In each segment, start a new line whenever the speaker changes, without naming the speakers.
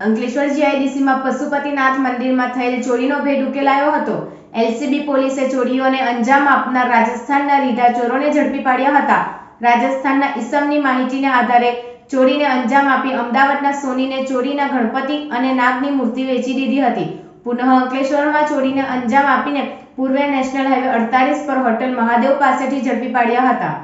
અંકલેશ્વર જીઆઈડીસીમાં પશુપતિનાથ મંદિરમાં થયેલ ચોરીનો ભેદ ઉકેલાયો હતો. એલસીબી પોલીસે ચોરીઓને અંજામ આપનાર રાજસ્થાનના રીઢા ચોરોને ઝડપી પાડ્યા હતા. રાજસ્થાનના ઈસમની માહિતીને આધારે ચોરીને અંજામ આપી અમદાવાદના સોનીને ચોરીના ગણપતિ અને નાગની મૂર્તિ વેચી દીધી હતી. પુનઃ અંકલેશ્વરમાં ચોરીને અંજામ આપીને પૂર્વે નેશનલ હાઈવે અડતાલીસ પર હોટલ મહાદેવ પાસેથી ઝડપી પાડ્યા હતા.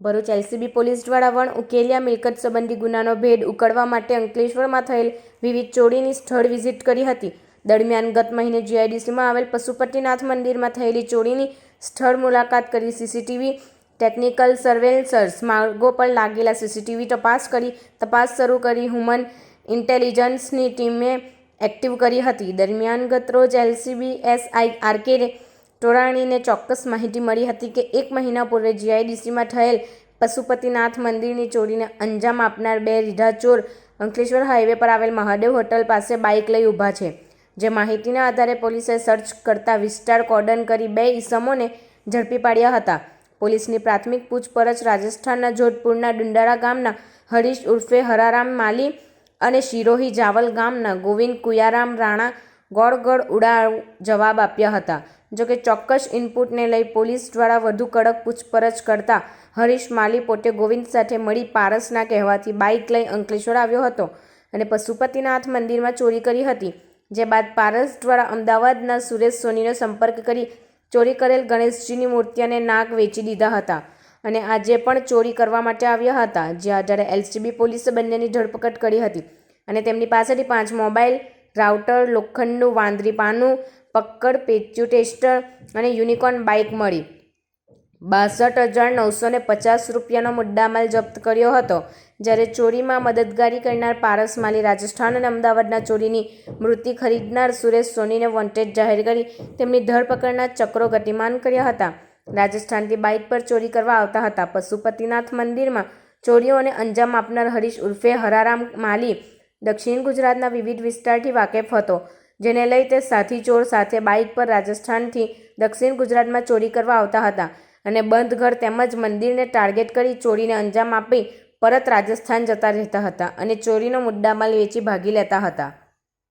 ભરૂચ એલસીબી પોલીસ દ્વારા વણ ઉકેલિયા મિલકત સંબંધી ગુનાનો ભેદ ઉકળવા માટે અંકલેશ્વરમાં થયેલ વિવિધ ચોરીની સ્થળ વિઝિટ કરી હતી. દરમિયાન ગત મહિને જીઆઈડીસીમાં આવેલ પશુપતિનાથ મંદિરમાં થયેલી ચોરીની સ્થળ મુલાકાત કરી સીસીટીવી ટેકનિકલ સર્વેલન્સર્સ માર્ગો પર લાગેલા સીસીટીવી તપાસ કરી તપાસ શરૂ કરી હ્યુમન ઇન્ટેલિજન્સની ટીમે એક્ટિવ કરી હતી. દરમિયાન ગત રોજ એલસીબી એસઆઈ આરકે ટોરાણીને ચોક્કસ માહિતી મળી હતી કે એક મહિના પૂર્વે જીઆઈડીસીમાં થયેલ પશુપતિનાથ મંદિરની ચોરીને અંજામ આપનાર બે રીઢા ચોર અંકલેશ્વર હાઈવે પર આવેલ મહાદેવ હોટલ પાસે બાઇક લઈ ઊભા છે. જે માહિતીના આધારે પોલીસે સર્ચ કરતા વિસ્તાર કોર્ડન કરી બે ઈસમોને ઝડપી પાડ્યા હતા. પોલીસની પ્રાથમિક પૂછપરછ રાજસ્થાનના જોધપુરના ડુંડારા ગામના હરીશ ઉર્ફે હરારામ માલી અને શિરોહી જાવલ ગામના ગોવિંદ કુયારામ રાણા ગોળગોળ ઉડાવ જવાબ આપ્યા હતા. જોકે ચોક્કસ ઇનપુટને લઈ પોલીસ દ્વારા વધુ કડક પૂછપરછ કરતા હરીશ માલી પોતે ગોવિંદ સાથે મળી પારસના કહેવાથી બાઇક લઈ અંકલેશ્વર આવ્યો હતો અને પશુપતિનાથ મંદિરમાં ચોરી કરી હતી. જે બાદ પારસ દ્વારા અમદાવાદના સુરેશ સોનીનો સંપર્ક કરી ચોરી કરેલ ગણેશજીની મૂર્તિ અને નાક વેચી દીધા હતા અને આજે પણ ચોરી કરવા માટે આવ્યા હતા. જે આધારે એલસીબી પોલીસે બંનેની ધરપકડ કરી હતી અને તેમની પાસેથી પાંચ મોબાઈલ રાઉટર, લોખંડનું વાંદરી પાનું પક્કડ, પેચ્યુ ટેસ્ટર અને યુનિકોર્ન બાઇક મળી. બાસઠ હજાર નવસો ને પચાસ રૂપિયાનો મુદ્દામાલ જપ્ત કર્યો હતો, જ્યારે ચોરીમાં મદદગારી કરનાર પારસ માલી રાજસ્થાન અને અમદાવાદના ચોરીની મૃત્યુ ખરીદનાર સુરેશ સોનીને વોન્ટેડ જાહેર કરી તેમની ધરપકડના ચક્રો ગતિમાન કર્યા હતા. રાજસ્થાનથી બાઇક પર ચોરી કરવા આવતા હતા. પશુપતિનાથ મંદિરમાં ચોરીઓને અંજામ આપનાર હરીશ ઉર્ફે હરારામ માલી દક્ષિણ ગુજરાતના વિવિધ વિસ્તારથી વાકેફ હતો, જેને લઈ તે સાથી ચોર સાથે બાઇક પર રાજસ્થાનથી દક્ષિણ ગુજરાતમાં ચોરી કરવા આવતા હતા અને બંધ ઘર તેમજ મંદિરને ટાર્ગેટ કરી ચોરીને અંજામ આપી પરત રાજસ્થાન જતા રહેતા હતા અને ચોરીનો મુદ્દામાલ વેચી ભાગી લેતા હતા.